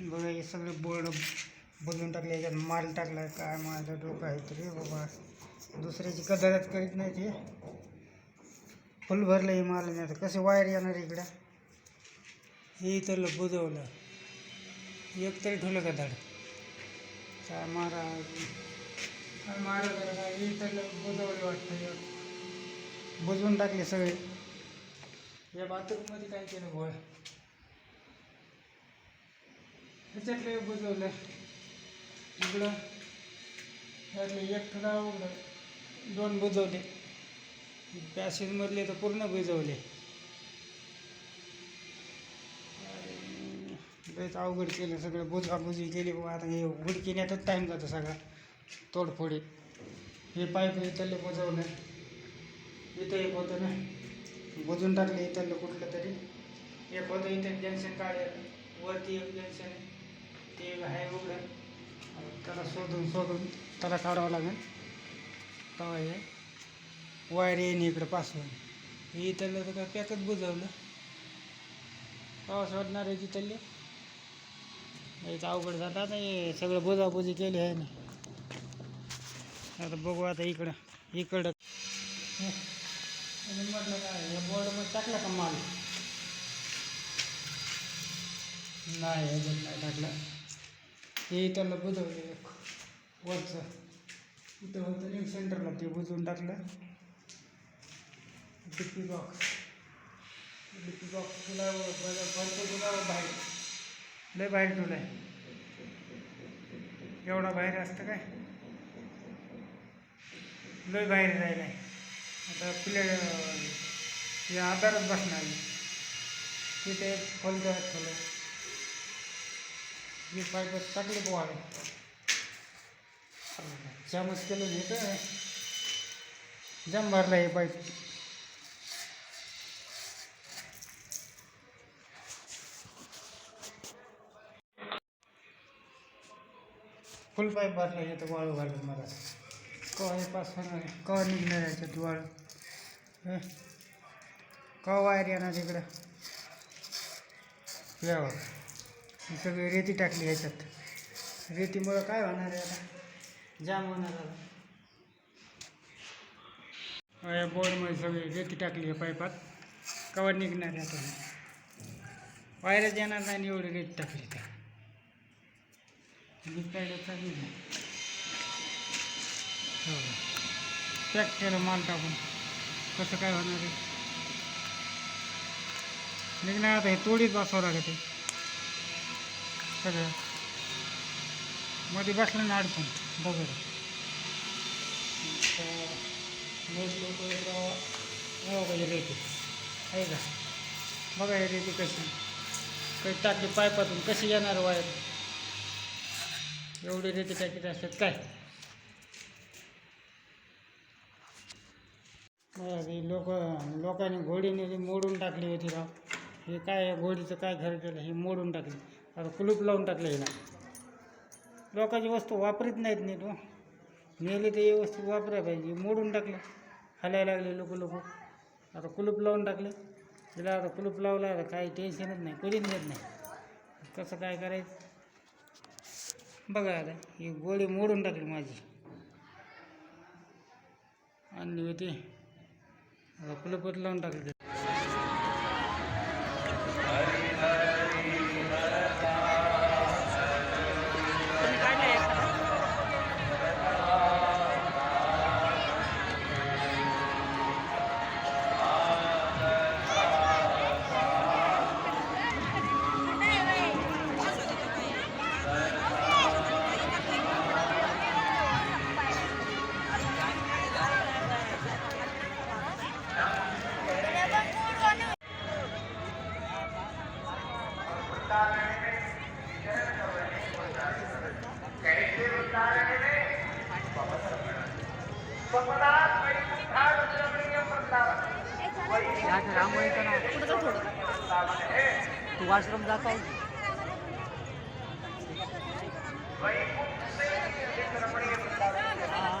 बघा हे सगळे बोर्ड बदलून टाकले याच्यात माल टाकला काय माझं डोकं आहे तरी बाबा. दुसऱ्याची कदारत करीत नाही ते फुल भरलं हे माल नाही तर कसे वायर येणार इकडं? हे इथलं बुजवलं. एक तरी ठेवलं का धड? काय मारा? काय मारा काय हे इथलं बुजवलं वाटतं बुजवून टाकले सगळे. या बाथरूममध्ये काय केलं गोळ्या? ह्याच्यातले बुजवलं इकडं ह्यातले एक ठरा उघडं. दोन बुजवले. पॅसेजमधले तर पूर्ण बुजवले. लयच अवघड केलं सगळं. बुजाबुजी केली बाबा. आता हे उडकिण्यातच टाईम जातो सगळा. तोडफोडी. हे पाईप इथले बुजवलं इथं एक होतं ना. बुजून टाकलं इथलं कुठलं तरी. एक होतं इथं जंक्शन काढलं. वरती एक जंक्शन आहे ते आहे उघडं त्याला शोधून शोधून त्याला काढावं लागेल. तेव्हा हे वायर येईन इकडं पासून. हे तर काय पॅकच बुजवलं. पावस वाटणार आहे तिथले याचं अवघड जातं आता हे सगळं बुजाबुजी केली आहे ना. आता बघू आता इकडं इकडं. हे, म्हटलं काय या बोर्डमध्ये टाकला का माल? नाही टाकला नाही हे त्याला बुजवलं एक वरचं. इथं होतं नाही सेंटरला ते बुजवून टाकलं. डिप्पी बॉक्स डिप्पी बॉक्स तुला भरतो तुला बाहेर. लय बाहेर तुला एवढा बाहेर असतं काय? लय बाहेर राहिला आहे आता प्ले हे आधारच बसणार आहे. तिथे खोलच्या ठेवलं हे पाईप टाकले पोहावे जामच केलं नाही तर. जाम भरला हे पाईप फुल पाईप भरला येतं वाळू घालून मला. कवा हे पास होणार आहे कवा निघणार याच्यात वाळू? हे? कवा वायर येणार इकडं? यावं. ही सगळी रेती टाकली ह्याच्यात रेतीमुळं काय होणार आहे आता? जाम होणार आता या बोर्डमध्ये सगळी रेती टाकली आहे पाईपात कवर निघणार आहे आता. वायरच येणार नाही एवढी रेती टाकली तर. निघायला नाही हो. पॅक केलं माल टाकून कसं काय होणार आहे? निघणार आता हे तोडीत बसावं लागेल सगळं. मध्ये बसलं ना अडकून बघा. लोक पाहिजे रेती आहे का बघा हे रेती कशी. काही टाकली पायपातून कशी येणार वायर? एवढी रेती टाकीत असतात काय? लोक लोकांनी घोडीने मोडून टाकली होती राव. हे काय घोडीचं काय खरं केलं? हे मोडून टाकली. आता कुलूप लावून टाकलं हिला. लोकांची वस्तू वापरीत नाहीत नीट हो. नेली तर व्यवस्थित वस्तू वापरायला पाहिजे. मोडून टाकले. हलायला लागले लोक लोक. आता कुलूप लावून टाकले. तिला आता कुलूप लावला आता काही टेन्शनच नाही कोणीच नेत नाही. कसं काय करायचं? बघा आता ही गोळी मोडून टाकली माझी. आणि होती आता कुलूपच लावून टाकली. तू वॉशरूम जाता है हाँ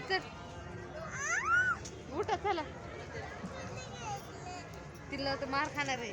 ए चल. उठा चला. तिला तर मार खाणार आहे.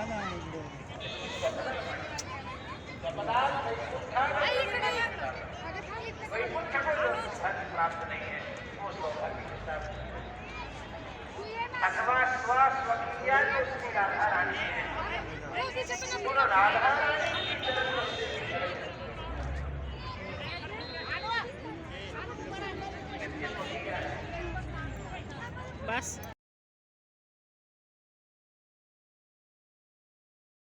Last, last, last, last, last, last, last, last,